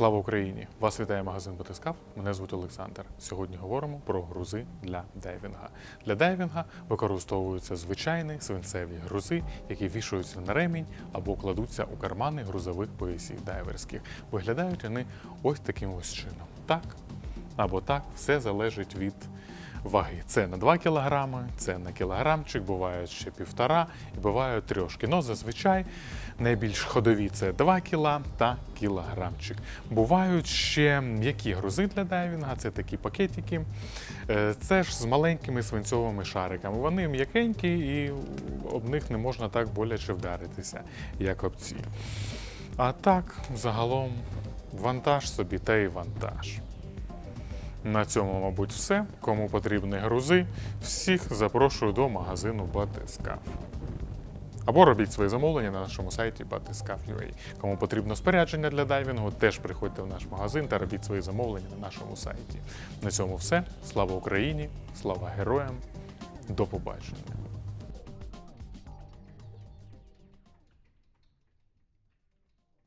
Слава Україні! Вас вітає магазин Батискав. Мене звуть Олександр. Сьогодні говоримо про грузи для дайвінга. Для дайвінга використовуються звичайні свинцеві грузи, які вішуються на ремінь або кладуться у кармани грузових поясів дайверських. Виглядають вони ось таким ось чином. Так або так, все залежить від ваги. Це на 2 кілограми, це на кілограмчик, бувають ще півтора і бувають трьошки. Ну, зазвичай найбільш ходові це 2 кіла та кілограмчик. Бувають ще м'які грузи для дайвінга, це такі пакетики. Е, Це ж з маленькими свинцьовими шариками. Вони м'якенькі і об них не можна так боляче вдаритися, як об ці. А так, загалом, вантаж собі та й вантаж. На цьому, мабуть, все. Кому потрібні грузи, всіх запрошую до магазину Батискаф. Або робіть свої замовлення на нашому сайті Batiscaf.ua. Кому потрібно спорядження для дайвінгу, теж приходьте в наш магазин та робіть свої замовлення на нашому сайті. На цьому все. Слава Україні! Слава героям! До побачення!